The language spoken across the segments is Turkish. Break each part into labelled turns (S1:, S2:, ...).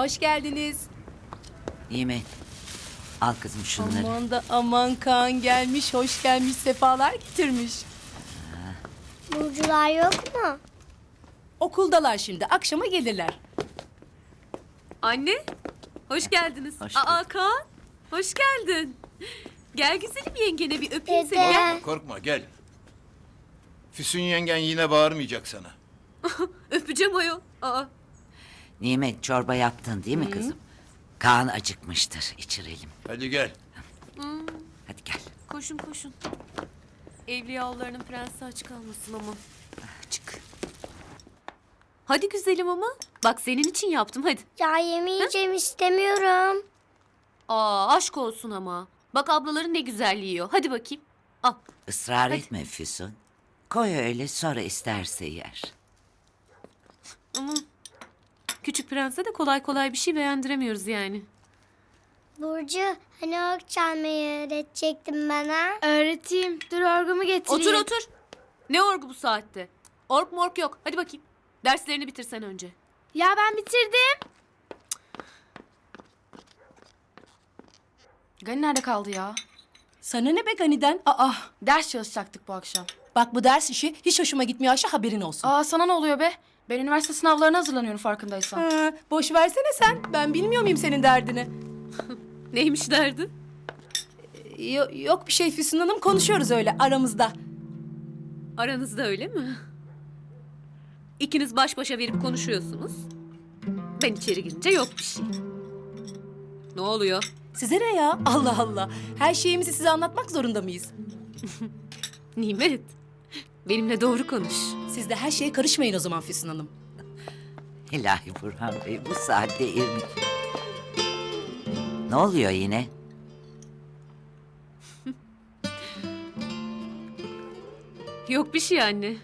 S1: Hoş geldiniz.
S2: Nimet. Al kızım şunları.
S1: Aman da aman Kaan gelmiş, hoş gelmiş, sefalar getirmiş.
S3: Burcular yok mu?
S1: Okuldalar şimdi, akşama gelirler.
S4: Anne, hoş geldiniz.
S2: Hoş
S4: Aa
S2: bulduk.
S4: Kaan, hoş geldin. Gel güzelim yengene bir öpeyim seni. Gel.
S3: Dede.
S5: Korkma gel. Füsun yengen yine bağırmayacak sana.
S4: Öpeceğim ayol. Aa,
S2: Nimet çorba yaptın değil mi kızım? Kaan acıkmıştır. içirelim.
S5: Hadi gel.
S2: Hadi gel.
S4: koşun koşun. Evliyalarının prensi aç kalmasın ama.
S2: Çık.
S4: Hadi güzelim ama. Bak senin için yaptım hadi.
S3: Ya yemeyeceğim istemiyorum.
S4: Aa aşk olsun ama. Bak ablaların ne güzel yiyor. Hadi bakayım. Al.
S2: Israr etme Füsun. Koy öyle sonra isterse yer.
S4: Ama küçük prense de kolay kolay bir şey beğendiremiyoruz yani.
S3: Burcu hani ok çalmayı öğretecektin bana.
S6: Öğreteyim. Dur orgumu getireyim.
S4: Otur otur. Ne orgu bu saatte? Ork mork yok. Hadi bakayım. Derslerini bitirsen önce.
S6: Ya ben bitirdim. Gani nerede kaldı ya?
S1: Sana ne be Gani'den? Aa,
S6: Ders çalışacaktık bu akşam.
S1: bak bu ders işi hiç hoşuma gitmiyor Ayşe, haberin olsun.
S6: Aa sana ne oluyor be? Ben üniversite sınavlarına hazırlanıyorum farkındaysan.
S1: Ha, boş versene sen, ben bilmiyor muyum senin derdini?
S4: Neymiş derdi?
S1: Yo- yok bir şey Füsun Hanım, konuşuyoruz öyle aramızda.
S4: Aranızda öyle mi? İkiniz baş başa verip konuşuyorsunuz. Ben içeri girince yok bir şey. Ne oluyor?
S1: Size ne ya? Allah Allah. Her şeyimizi size anlatmak zorunda mıyız?
S4: Nimet. Benimle doğru konuş.
S1: Siz de her şeye karışmayın o zaman Füsun Hanım.
S2: İlahi Burhan Bey bu saatte irmik. Ne oluyor yine?
S4: Yok bir şey anne.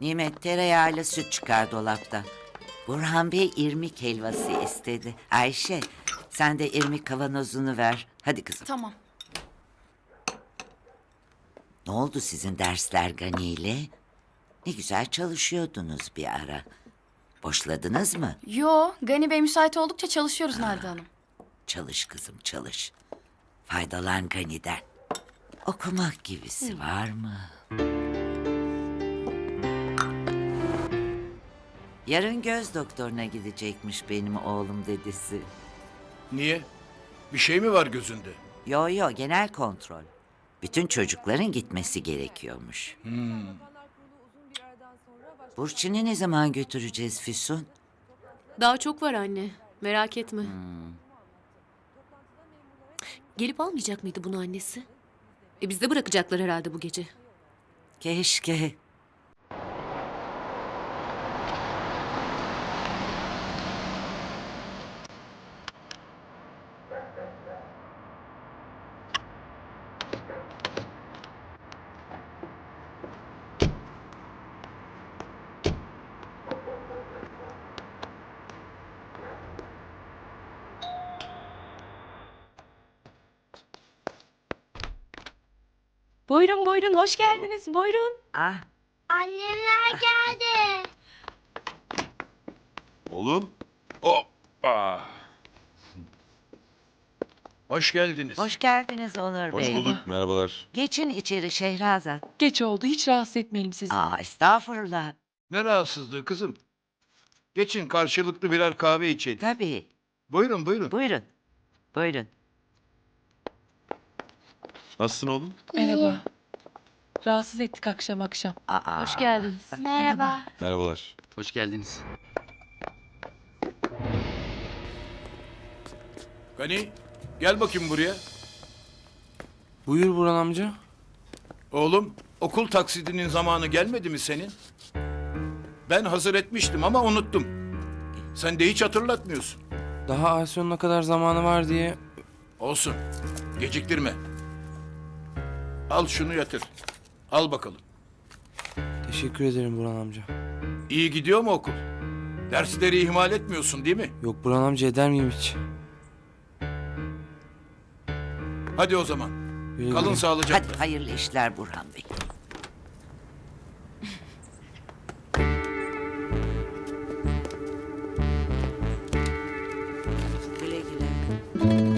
S2: Nimet tereyağıyla süt çıkar dolaptan. Burhan Bey irmik helvası istedi. Ayşe sen de irmik kavanozunu ver. Hadi kızım.
S6: Tamam.
S2: Ne oldu sizin dersler Gani ile? Ne güzel çalışıyordunuz bir ara. Boşladınız mı?
S6: Yo, Gani Bey müsait oldukça çalışıyoruz Nalda Hanım.
S2: Çalış kızım çalış. Faydalan Gani'den. Okumak gibisi var mı? Yarın göz doktoruna gidecekmiş benim oğlum dedesi.
S5: Niye? Bir şey mi var gözünde?
S2: Yo yo genel kontrol. Bütün çocukların gitmesi gerekiyormuş. Burçin'i ne zaman götüreceğiz Füsun?
S4: Daha çok var anne. Merak etme. Gelip almayacak mıydı bunu annesi? E bizde bırakacaklar herhalde bu gece.
S2: Keşke.
S1: Buyurun buyurun, hoş geldiniz. Buyurun.
S2: Ah
S3: Annemler geldi.
S5: Oğlum. Hoppa. Hoş geldiniz.
S2: hoş geldiniz Onur
S7: Hoş
S2: Bey.
S7: bulduk. Merhabalar.
S2: Geçin içeri Şehrazat.
S8: Geç oldu. Hiç rahatsız etmeyelim sizi.
S2: Aa estağfurullah.
S5: Ne rahatsızlığı kızım? Geçin karşılıklı birer kahve içelim.
S2: Tabii.
S5: Buyurun buyurun.
S2: Buyurun. Buyurun.
S7: Nasılsın oğlum?
S8: Merhaba. Rahatsız ettik akşam akşam.
S2: Aa.
S4: Hoş geldiniz.
S3: Merhaba.
S7: Merhabalar.
S9: Hoş geldiniz.
S5: Gani gel bakayım buraya.
S10: Buyur Burhan amca.
S5: Oğlum okul taksidinin zamanı gelmedi mi senin? Ben hazır etmiştim ama unuttum. Sen de hiç hatırlatmıyorsun.
S10: Daha ay sonuna kadar zamanı var diye
S5: Olsun. Geciktirme. Al şunu yatır. Al bakalım.
S10: Teşekkür ederim Burhan amca.
S5: İyi gidiyor mu okul? Dersleri ihmal etmiyorsun değil mi?
S10: Yok Burhan amca eder miyim hiç?
S5: Hadi o zaman.
S10: Güle
S5: Kalın
S10: güle.
S5: sağlıcakla.
S2: Hadi hayırlı işler Burhan Bey. güle güle.